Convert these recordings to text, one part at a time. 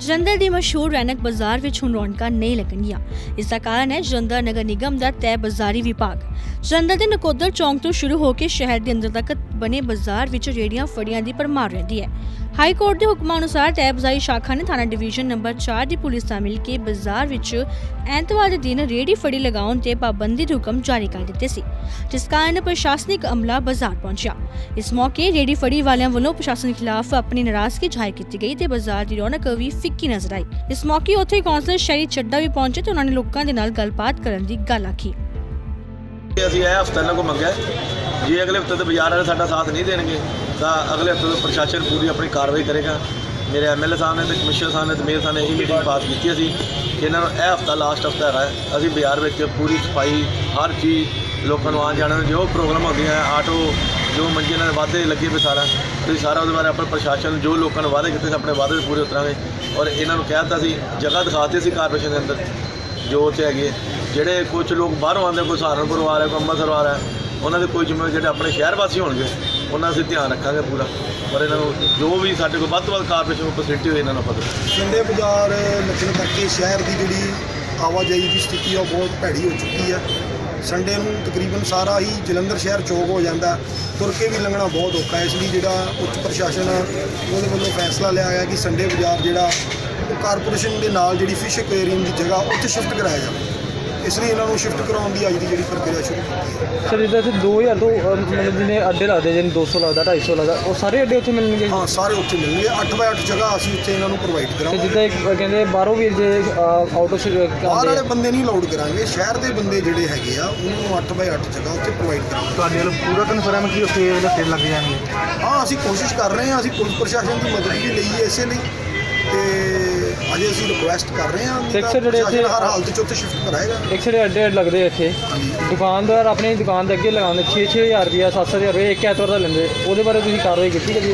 ਜਲੰਧਰ ਦੀ ਮਸ਼ਹੂਰ ਰੈਨਕ ਬਾਜ਼ਾਰ ਵਿੱਚ ਹੁਣ ਰੌਣਕਾਂ ਨਹੀਂ ਲੱਗਣਗੀਆਂ। ਇਸ ਦਾ ਕਾਰਨ ਹੈ ਜਲੰਧਰ ਨਗਰ ਨਿਗਮ ਦਾ ਤੈ ਬਾਜ਼ਾਰੀ ਵਿਭਾਗ। ਜਲੰਧਰ ਦੇ ਨਕੋਦਰ ਚੌਂਕ ਤੋਂ ਸ਼ੁਰੂ ਹੋ ਕੇ ਸ਼ਹਿਰ ਦੇ ਅੰਦਰ ਤੱਕ ਬਣੇ ਬਾਜ਼ਾਰ ਵਿੱਚ ਰੇੜੀਆਂ ਫੜੀਆਂ ਦੀ ਭਰਮਾਰ ਰਹਿੰਦੀ ਹੈ। ਹਾਈ ਕੋਰਟ ਦੇ ਹੁਕਮਾਂ ਅਨੁਸਾਰ ਤੈ ਸ਼ਾਖਾ ਨੇ ਥਾਣਾ ਡਿਵੀਜ਼ਨ ਨੰਬਰ 4 ਦੀ ਪੁਲਿਸ ਨਾਲ ਮਿਲ ਕੇ ਬਾਜ਼ਾਰ ਵਿੱਚ ਐਤਵਾਰ ਦੇ ਦਿਨ ਰੇੜੀ ਫੜੀ ਲਗਾਉਣ ਤੇ ਪਾਬੰਦੀ ਦੇ ਹੁਕਮ ਜਾਰੀ ਕਰ ਦਿੱਤੇ ਸੀ, ਜਿਸ ਕਾਰਨ ਪ੍ਰਸ਼ਾਸਨਿਕ ਅਮਲਾ ਬਾਜ਼ਾਰ ਪਹੁੰਚਿਆ। ਇਸ ਮੌਕੇ ਰੇੜੀ ਫੜੀ ਵਾਲਿਆਂ ਵੱਲੋਂ ਪ੍ਰਸ਼ਾਸਨ ਖਿਲਾਫ ਆਪਣੀ ਨਾਰਾਜ਼ਗੀ ਜ਼ਾਹਿਰ ਕੀਤੀ ਗਈ ਤੇ ਬਾਜ਼ਾਰ ਦੀ ਰੌਣਕ ਵੀ ਫਿੱਕੀ ਨਜ਼ਰ ਆਈ। ਇਸ ਮੌਕੇ ਉੱਥੇ ਕੌਂਸਲਰ ਸ਼ਹਿਰੀ ਚੱਡਾ ਵੀ ਪਹੁੰਚੇ ਤੇ ਉਹਨਾਂ ਨੇ ਲੋਕਾਂ ਦੇ ਨਾਲ ਗੱਲਬਾਤ ਕਰਨ ਦੀ ਗੱਲ ਆਖੀ। ਅਸੀਂ ਇਹ ਹਫਤਾ ਇਹਨਾਂ ਕੋਲ ਮੰਗਿਆ ਜੇ ਅਗਲੇ ਹਫ਼ਤੇ ਤੇ ਬਾਜ਼ਾਰ ਵਾਲੇ ਸਾਡਾ ਸਾਥ ਨਹੀਂ ਦੇਣਗੇ ਤਾਂ ਅਗਲੇ ਹਫ਼ਤੇ ਤੋਂ ਪ੍ਰਸ਼ਾਸਨ ਪੂਰੀ ਆਪਣੀ ਕਾਰਵਾਈ ਕਰੇਗਾ ਮੇਰੇ ਐਮਐਲਏ ਸਾਹਿਬ ਨੇ ਤੇ ਕਮਿਸ਼ਨਰ ਸਾਹਿਬ ਨੇ ਤੇ ਮੇਅਰ ਸਾਹਿਬ ਨੇ ਇਹ ਮੀਟਿੰਗ ਪਾਸ ਕੀਤੀ ਸੀ ਕਿ ਇਹਨਾਂ ਨੂੰ ਇਹ ਹਫਤਾ ਲਾਸਟ ਹਫਤਾ ਹੈਗਾ। ਅਸੀਂ ਬਾਜ਼ਾਰ ਵਿੱਚ ਪੂਰੀ ਸਫ਼ਾਈ ਹਰ ਚੀਜ਼ ਲੋਕਾਂ ਨੂੰ ਆਉਣ ਜਾਣ ਜੋ ਪ੍ਰੋਗਰਾਮ ਹੁੰਦੀਆਂ ਹੈ, ਆਟੋ ਜੋ ਮੰਜੇ ਨਾਲ ਵਾਅਦੇ ਲੱਗੇ ਪਏ ਸਾਰਾ ਤੁਸੀਂ ਸਾਰਾ ਉਹਦੇ ਬਾਰੇ ਆਪਣੇ ਪ੍ਰਸ਼ਾਸਨ ਜੋ ਲੋਕਾਂ ਨੂੰ ਵਾਅਦੇ ਕੀਤੇ ਆਪਣੇ ਵਾਅਦੇ ਪੂਰੇ ਉਤਰਾਂਗੇ ਔਰ ਇਹਨਾਂ ਨੂੰ ਕਹਿ ਦਿੱਤਾ ਸੀ ਜਗ੍ਹਾ ਦਿਖਾਤੀ ਸੀ ਕਾਰਪੋਰੇਸ਼ਨ ਦੇ ਅੰਦਰ ਜੋ ਉੱਥੇ ਹੈਗੇ। ਜਿਹੜੇ ਕੁਝ ਲੋਕ ਬਾਹਰੋਂ ਆਉਂਦੇ ਕੋਈ ਸਹਾਰਨਪੁਰ ਆ ਰਿਹਾ ਕੋਈ ਅੰਮ੍ਰਿਤਸਰ ਆ ਰਿਹਾ ਉਹਨਾਂ ਦੇ ਕੋਈ ਜ਼ਿੰਮੇਵਾਰ ਜਿਹੜੇ ਆਪਣੇ ਸ਼ਹਿਰ ਵਾਸੀ ਹੋਣਗੇ, ਉਹਨਾਂ ਦਾ ਅਸੀਂ ਧਿਆਨ ਰੱਖਾਂਗੇ ਪੂਰਾ। ਪਰ ਇਹਨਾਂ ਨੂੰ ਜੋ ਵੀ ਸਾਡੇ ਕੋਲ ਵੱਧ ਤੋਂ ਵੱਧ ਕਾਰਪੋਰੇਸ਼ਨ ਨੂੰ ਫੈਸਿਲਿਟੀ ਹੋਏ, ਇਹਨਾਂ ਨੂੰ ਪਤਾ ਦੇਵਾਂਗੇ। ਸੰਡੇ ਬਾਜ਼ਾਰ ਲੱਛਣ ਕਰਕੇ ਸ਼ਹਿਰ ਦੀ ਜਿਹੜੀ ਆਵਾਜਾਈ ਦੀ ਸਥਿਤੀ ਆ, ਉਹ ਬਹੁਤ ਭੈੜੀ ਹੋ ਚੁੱਕੀ ਹੈ ਸੰਡੇ ਨੂੰ ਤਕਰੀਬਨ ਸਾਰਾ ਹੀ ਜਲੰਧਰ ਸ਼ਹਿਰ ਚੌਕ ਹੋ ਜਾਂਦਾ। ਤੁਰ ਕੇ ਵੀ ਲੰਘਣਾ ਬਹੁਤ ਔਖਾ ਹੈ। ਇਸ ਲਈ ਜਿਹੜਾ ਉੱਚ ਪ੍ਰਸ਼ਾਸਨ ਉਹਦੇ ਵੱਲੋਂ ਫੈਸਲਾ ਲਿਆ ਗਿਆ ਕਿ ਸੰਡੇ ਬਾਜ਼ਾਰ ਜਿਹੜਾ ਉਹ ਕਾਰਪੋਰੇਸ਼ਨ ਦੇ ਨਾਲ ਜਿਹੜੀ ਫਿਸ਼ ਐਕੁਆਰੀਅਮ ਦੀ ਜਗ੍ਹਾ, ਉੱਥੇ ਸ਼ਿਫਟ ਕਰਾਇਆ ਜਾਵੇ। ਇਸ ਲਈ ਇਹਨਾਂ ਨੂੰ ਸ਼ਿਫਟ ਕਰਾਉਣ ਦੀ ਅੱਜ ਦੀ ਜਿਹੜੀ ਪ੍ਰਕਿਰਿਆ ਸ਼ੁਰੂ ਕੀਤੀ ਹੈ। ਸਰ ਜਿੱਦਾਂ ਇੱਥੇ 2000 ਤੋਂ ਅਹ, ਮਤਲਬ ਜਿਹਨੇ ਅੱਡੇ ਲੱਗਦੇ ਜਿਹਨੇ 200 ਲੱਗਦਾ 250 ਲੱਗਦਾ ਉਹ ਸਾਰੇ ਅੱਡੇ ਉੱਥੇ ਮਿਲਣਗੇ? ਹਾਂ ਸਾਰੇ ਉੱਥੇ ਮਿਲਣਗੇ। 8 ਬਾਏ 8 ਜਗ੍ਹਾ ਅਸੀਂ ਉੱਥੇ ਇਹਨਾਂ ਨੂੰ ਪ੍ਰੋਵਾਈਡ ਤੇ ਕਰਾਂਗੇ ਜਿੱਦਾਂ ਇੱਕ ਕਹਿੰਦੇ ਬਾਹਰੋਂ ਵੀ ਜੇ ਆਊਟ ਆਫ ਬਾਹਰ ਵਾਲੇ ਬੰਦੇ ਨਹੀਂ ਲੋਡ ਕਰਾਂਗੇ। ਸ਼ਹਿਰ ਦੇ ਬੰਦੇ ਜਿਹੜੇ ਹੈਗੇ ਆ ਉਹਨਾਂ ਨੂੰ 8 ਬਾਏ 8 ਜਗ੍ਹਾ ਉੱਥੇ ਪ੍ਰੋਵਾਈਡ ਕਰਾਂਗੇ ਤੁਹਾਡੇ ਵੱਲੋਂ ਪੂਰਾ ਕਨਫਰਮ ਕਿ ਉੱਥੇ ਸਿਰ ਲੱਗ ਜਾਣਗੇ? ਹਾਂ ਅਸੀਂ ਕੋਸ਼ਿਸ਼ ਕਰ ਰਹੇ ਹਾਂ ਅਸੀਂ ਪੁਲਿਸ ਪ੍ਰਸ਼ਾਸਨ ਦੀ ਮਦਦ ਵੀ ਲਈ ਹੈ ਇਸੇ ਲਈ। ਤੇ ਅਜੇ ਅਸੀਂ ਰਿਕੁਐਸਟ ਕਰ ਰਹੇ ਹਾਂ ਤੇ ਅਕਸਰ ਜਿਹੜੇ ਇੱਥੇ- ਹਰ ਹਾਲਤ 'ਚ ਉੱਥੇ ਸ਼ਿਫਟ ਕਰਾਏਗਾ। ਇੱਕ ਜਿਹੜੇ ਅੱਡੇ ਲੱਗਦੇ ਇੱਥੇ। ਦੁਕਾਨਦਾਰ ਆਪਣੀ ਦੁਕਾਨ ਦੇ ਅੱਗੇ ਲਗਾਉਂਦੇ 6-6000 ਰੁਪਇਆ 7-7000 ਰੁਪਇਆ ਇੱਕ ਐਤਵਾਰ ਦਾ ਲੈਂਦੇ। ਉਹਦੇ ਬਾਰੇ ਤੁਸੀਂ ਕਾਰਵਾਈ ਕੀਤੀ ਕਦੀ?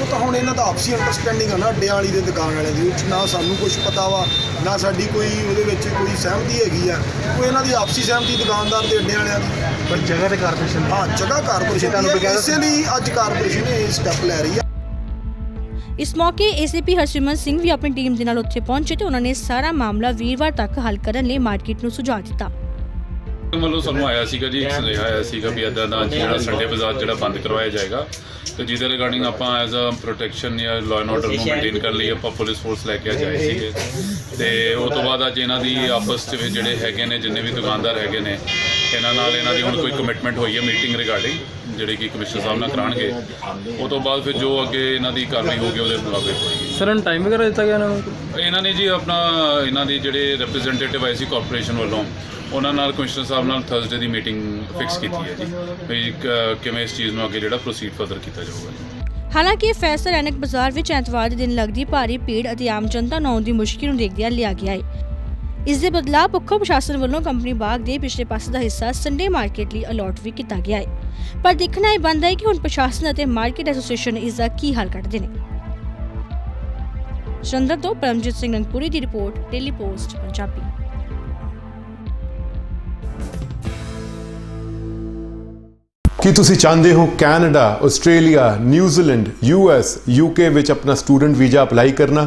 ਉਹ ਤਾਂ ਹੁਣ ਇਹਨਾਂ ਦਾ ਆਪਸੀ ਅੰਡਰਸਟੈਂਡਿੰਗ ਆ ਨਾ ਅੱਡੇ ਵਾਲੀ ਦੇ ਦੁਕਾਨ ਵਾਲਿਆਂ ਦੀ ਉਹ 'ਚ ਨਾ ਸਾਨੂੰ ਕੁਝ ਪਤਾ ਵਾ ਨਾ ਸਾਡੀ ਕੋਈ ਉਹਦੇ ਵਿੱਚ ਕੋਈ ਸਹਿਮਤੀ ਹੈਗੀ ਆ। ਉਹ ਇਹਨਾਂ ਦੀ ਆਪਸੀ ਸਹਿਮਤੀ ਦੁਕਾਨਦਾਰ ਦੇ ਅੱਡੇ ਵਾਲਿਆਂ ਦੀ। ਪਰ ਜਗ੍ਹਾ ਤੇ ਕਾਰਪੋਰੇਸ਼ਨ ਹਾਂ ਜਗ੍ਹਾ ਕਾਰਪੋਰੇਸ਼ਨ ਤੁਹਾਨੂੰ ਦੀ ਹੈ, ਇਸੇ ਲਈ ਅੱਜ ਕਾਰਪੋਰੇਸ਼ਨ ਇਹ ਸਟੈਪ ਲੈ ਰਹੀ ਹੈ ਇਸ ਮੌਕੇ ਏਸੀਪੀ ਹਰਸਿਮਰਤ ਸਿੰਘ ਵੀ ਆਪਣੀ ਟੀਮ ਦੇ ਨਾਲ ਉੱਥੇ ਪਹੁੰਚੇ ਤੇ ਉਹਨਾਂ ਨੇ ਸਾਰਾ ਮਾਮਲਾ ਵੀਰਵਾਰ ਤੱਕ ਹੱਲ ਕਰਨ ਲਈ ਮਾਰਕੀਟ ਨੂੰ ਸੁਝਾਅ ਦਿੱਤਾ। ਵੱਲੋਂ ਸਾਨੂੰ ਆਇਆ ਸੀਗਾ ਜੀ ਇੱਕ ਸੁਨੇਹਾ ਆਇਆ ਸੀਗਾ ਵੀ ਇਦਾਂ ਦਾ ਜਿਹੜਾ ਸੰਡੇ ਬਾਜ਼ਾਰ ਜਿਹੜਾ ਬੰਦ ਕਰਵਾਇਆ ਜਾਏਗਾ ਤੇ ਜਿਹਦੇ ਰਿਗਾਰਡਿੰਗ ਆਪਾਂ ਐਜ਼ ਅ ਪ੍ਰੋਟੈਕਸ਼ਨ ਜਾਂ ਲਾਅ ਐਂਡ ਆਰਡਰ ਨੂੰ ਮੇਨਟੇਨ ਕਰਨ ਲਈ ਆਪਾਂ ਪੁਲਿਸ ਫੋਰਸ ਲੈ ਕੇ ਆਏ ਸੀਗੇ। ਤੇ ਉਹ ਤੋਂ ਬਾਅਦ ਅੱਜ ਇਹਨਾਂ ਦੀ ਆਪਸ ਵਿੱਚ ਜਿਹੜੇ ਹੈਗੇ ਨੇ ਜਿੰਨੇ ਵੀ ਦੁਕਾਨਦਾਰ ਹੈਗੇ ਨੇ ਇਹਨਾਂ ਨਾਲ ਇਹਨਾਂ ਦੀ ਹੁਣ ਕੋਈ ਕਮਿਟਮੈਂਟ ਹੋਈ ਹੈ ਮੀਟਿੰਗ ਰਿਗਾਰਡਿੰਗ ਜਿਹੜੀ ਕਿ ਕਮਿਸ਼ਨਰ ਸਾਹਿਬ ਨਾਲ ਕਰਾਣਗੇ ਉਹ ਤੋਂ ਬਾਅਦ ਫਿਰ ਜੋ ਅੱਗੇ ਇਹਨਾਂ ਦੀ ਕਾਰਵਾਈ ਹੋਗੀ ਉਹਦੇ ਮੁਤਾਬਿਕ ਹੋਏਗੀ ਸਰ ਨੂੰ ਟਾਈਮ ਵਗੈਰਾ ਦਿੱਤਾ ਗਿਆ ਇਹਨਾਂ ਨੂੰ? ਇਹਨਾਂ ਨੇ ਜੀ ਆਪਣਾ ਇਹਨਾਂ ਦੀ ਜਿਹੜੇ ਰਿਪਰੈਜ਼ੈਂਟੇਟਿਵ ਆਏ ਸੀ ਕਾਰਪੋਰੇਸ਼ਨ ਵੱਲੋਂ ਉਹਨਾਂ ਨਾਲ ਕਮਿਸ਼ਨਰ ਸਾਹਿਬ ਨਾਲ ਥਰਸਡੇ ਦੀ ਮੀਟਿੰਗ ਫਿਕਸ ਕੀਤੀ ਹੈ ਜੀ। ਵੀ ਕ- ਕਿਵੇਂ ਇਸ ਚੀਜ਼ ਨੂੰ ਅੱਗੇ ਜਿਹੜਾ ਪ੍ਰੋਸੀਡ ਫਰਦਰ ਕੀਤਾ ਜਾਊਗਾ ਜੀ। ਹਾਲਾਂਕਿ ਇਹ ਫੈਸਲਾ ਰੈਨਕ ਬਾਜ਼ਾਰ ਵਿੱਚ ਐਤਵਾਰ ਦੇ ਦਿਨ ਲੱਗਦੀ ਭਾਰੀ ਭੀੜ ਅਤੇ ਆਮ ਜਨਤਾ ਨੂੰ ਆਉਣ ਦੀ ਮੁਸ਼ਕਿਲ ਨੂੰ ਦੇਖਦਿਆਂ ਲਿਆ ਗਿਆ ਹੈ। ਇਸ ਦੇ ਬਦਲਾਅ ਪੱਖੋਂ ਪ੍ਰਸ਼ਾਸਨ ਵੱਲੋਂ ਕੰਪਨੀ ਬਾਗ ਦੇ ਪਿਛਲੇ ਪਾਸੇ ਦਾ ਹਿੱਸਾ ਸੰਡੇ ਮਾਰਕੀਟ ਲਈ ਅਲਾਟ ਵੀ ਕੀਤਾ ਗਿਆ ਹੈ। ਪਰ ਦੇਖਣਾ ਇਹ ਬੰਦਾ ਹੈ ਕਿ ਹੁਣ ਪ੍ਰਸ਼ਾਸਨ ਅਤੇ ਮਾਰਕੀਟ ਐਸੋਸੀਏਸ਼ਨ ਇਸ ਦਾ ਕੀ ਹੱਲ ਕੱਢਦੇ ਨੇ। ਚੰਦਰ ਤੋਂ ਪਰਮਜੀਤ ਸਿੰਘ ਰੰਗਪੁਰੀ ਦੀ ਰਿਪੋਰਟ ਡੇਲੀ ਪੋਸਟ ਪੰਜਾਬੀ ਕੀ ਤੁਸੀਂ ਚਾਹੁੰਦੇ ਹੋ Canada, Australia New Zealand US UK ਵਿੱਚ ਆਪਣਾ ਸਟੂਡੈਂਟ ਵੀਜ਼ਾ ਅਪਲਾਈ ਕਰਨਾ?